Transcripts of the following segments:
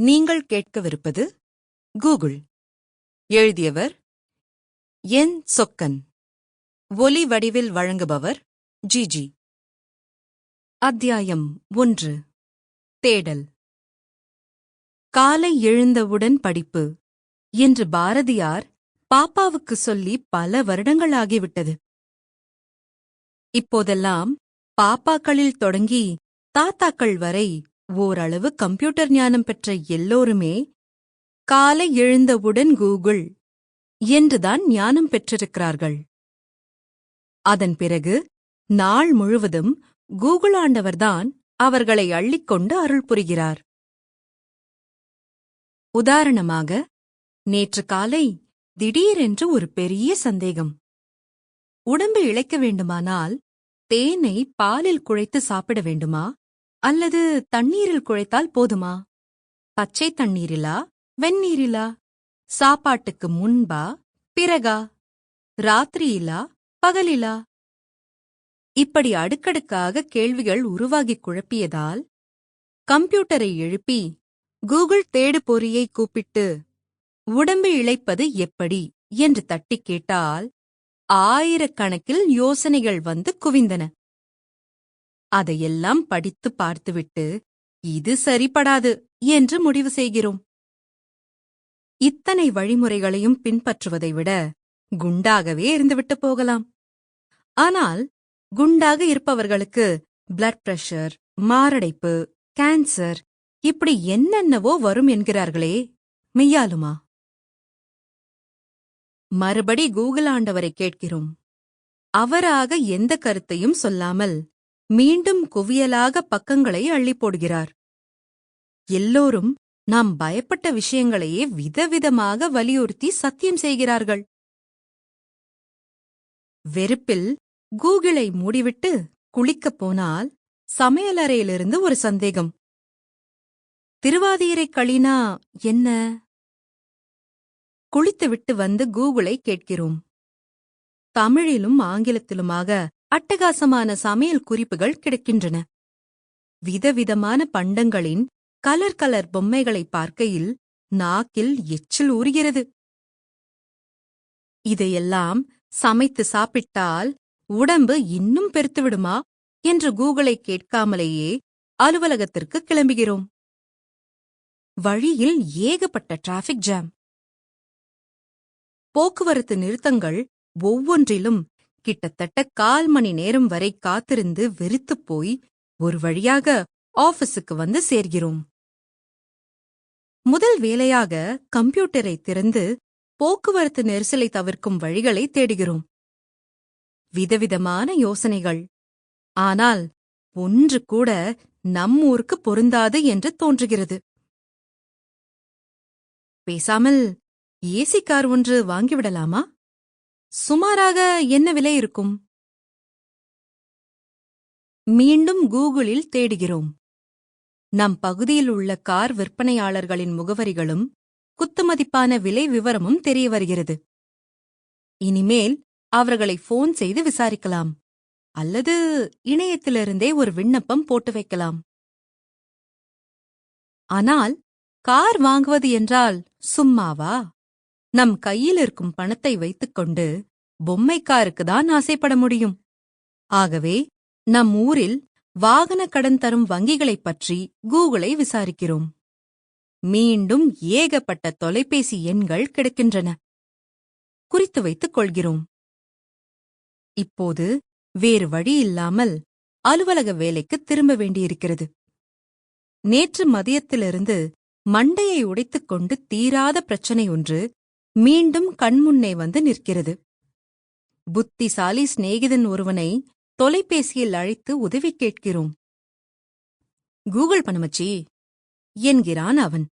நீங்கள் கேட்கவிருப்பது கூகுள். எழுதியவர் என். சொக்கன். ஒலி வடிவில் வழங்குபவர் ஜிஜி. அத்தியாயம் ஒன்று. தேடல். காலை எழுந்தவுடன் படிப்பு. என்று பாரதியார் பாப்பாவுக்கு சொல்லி பல வருடங்கள் ஆகிவிட்டது இப்போதெல்லாம் பாப்பாக்களில் தொடங்கி தாத்தாக்கள் வரை ஓரளவு கம்ப்யூட்டர் ஞானம் பெற்ற எல்லோருமே காலை எழுந்தவுடன் கூகுள் என்றுதான் ஞானம் பெற்றிருக்கிறார்கள். அதன் பிறகு நாள் முழுவதும் கூகுள் ஆண்டவர்தான் அவர்களை அள்ளிக்கொண்டு அருள் புரிகிறார். உதாரணமாக நேற்று காலை திடீரென்று ஒரு பெரிய சந்தேகம். உடம்பு இழைக்க வேண்டுமானால் தேனை பாலில் குழைத்து சாப்பிட வேண்டுமா? அல்லது தண்ணீரில் குழைத்தால் போதுமா? பச்சை தண்ணீரிலா? வெந்நீரிலா? சாப்பாட்டுக்கு முன்பா? பிறகா? ராத்திரியிலா? பகலிலா? இப்படி அடுக்கடுக்காக கேள்விகள் உருவாகி குழப்பியதால் கம்ப்யூட்டரை எழுப்பி கூகுள் தேடு பொறியை கூப்பிட்டு உடம்பு இளைப்பது எப்படி? என்று தட்டிக் கேட்டால் ஆயிரக்கணக்கில் யோசனைகள் வந்து குவிந்தன. அதையெல்லாம் படித்து பார்த்துவிட்டு இது சரிப்படாது என்று முடிவு செய்கிறோம். இத்தனை வழிமுறைகளையும் பின்பற்றுவதை விட குண்டாகவே இருந்துவிட்டு போகலாம். ஆனால் குண்டாக இருப்பவர்களுக்கு பிளட் பிரஷர் மாரடைப்பு கேன்சர் இப்படி என்னென்னவோ வரும் என்கிறார்களே மெய்யாலுமா? மறுபடி கூகுள் ஆண்டவரை கேட்கிறோம். அவராக எந்த கருத்தையும் சொல்லாமல் மீண்டும் குவியலாக பக்கங்களை அள்ளிப்போடுகிறார் எல்லோரும் நாம் பயப்பட்ட விஷயங்களையே விதவிதமாக வலியுறுத்தி சத்தியம் செய்கிறார்கள். வெறுப்பில் கூகிளை மூடிவிட்டு குளிக்கப் போனால் சமையலறையிலிருந்து ஒரு சந்தேகம். திருவாதியரை களினா என்ன? குளித்துவிட்டு வந்து கூகுளை கேட்கிறோம். தமிழிலும் ஆங்கிலத்திலுமாக அட்டகாசமான சமையல் குறிப்புகள் கிடைக்கின்றன. விதவிதமான பண்டங்களின் கலர் கலர் பொம்மைகளை பார்க்கையில் நாக்கில் எச்சில் ஊறுகிறது. இதையெல்லாம் சமைத்து சாப்பிட்டால் உடம்பு இன்னும் பெருத்துவிடுமா என்று கூகுளை கேட்காமலேயே அலுவலகத்திற்கு கிளம்புகிறோம். வழியில் ஏகப்பட்ட டிராஃபிக் ஜாம். போக்குவரத்து நிறுத்தங்கள் ஒவ்வொன்றிலும் கிட்டத்தட்ட கால் மணி நேரம் வரை காத்திருந்து வெறுத்துப் போய் ஒரு வழியாக ஆபீஸுக்கு வந்து சேர்கிறோம். முதல் வேலையாக கம்ப்யூட்டரை திறந்து போக்குவரத்து நெரிசலை தவிர்க்கும் வழிகளை தேடுகிறோம். விதவிதமான யோசனைகள். ஆனால் ஒன்று கூட நம் ஊருக்கு பொருந்தாது என்று தோன்றுகிறது. பேசாமல் ஏசி கார் ஒன்று வாங்கிவிடலாமா? சுமாராக என்ன விலை இருக்கும்? மீண்டும் கூகுளில் தேடுகிறோம். நம் பகுதியில் உள்ள கார் விற்பனையாளர்களின் முகவரிகளும் குத்துமதிப்பான விலை விவரமும் தெரிய வருகிறது. இனிமேல் அவர்களை ஃபோன் செய்து விசாரிக்கலாம். அல்லது இணையத்திலிருந்தே ஒரு விண்ணப்பம் போட்டு வைக்கலாம். ஆனால் கார் வாங்குவது என்றால் சும்மாவா? நம் கையில் இருக்கும் பணத்தை வைத்துக்கொண்டு பொம்மைக்காருக்கு தான் ஆசைப்பட முடியும். ஆகவே நம் ஊரில் வாகன கடன் தரும் வங்கிகளைப் பற்றி கூகுளை விசாரிக்கிறோம். மீண்டும் ஏகப்பட்ட தொலைபேசி எண்கள் கிடைக்கின்றன. குறித்து வைத்துக் கொள்கிறோம். இப்போது வேறு வழி இல்லாமல் அலுவலக வேலைக்கு திரும்ப வேண்டியிருக்கிறது. நேற்று மதியத்திலிருந்து மண்டையை உடைத்துக் கொண்டு தீராத பிரச்சனை ஒன்று மீண்டும் கண்முன்னே வந்து நிற்கிறது. புத்திசாலி சிநேகிதன் ஒருவனை தொலைபேசியில் அழைத்து உதவி கேட்கிறோம். கூகுள் பண்ணுமச்சி என்கிறான் அவன்.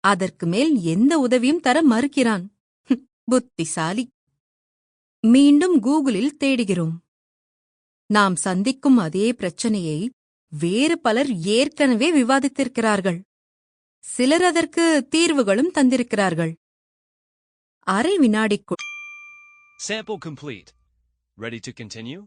அதற்கு மேல் எந்த உதவியும் தர மறுக்கிறான். புத்திசாலி. மீண்டும் கூகுளில் தேடுகிறோம். நாம் சந்திக்கும் அதே பிரச்சனையை வேறு பலர் ஏற்கனவே விவாதித்திருக்கிறார்கள். சிலர் அதற்கு தீர்வுகளும் தந்திருக்கிறார்கள். அரை வினாடிக்குள் Sample complete. Ready to continue?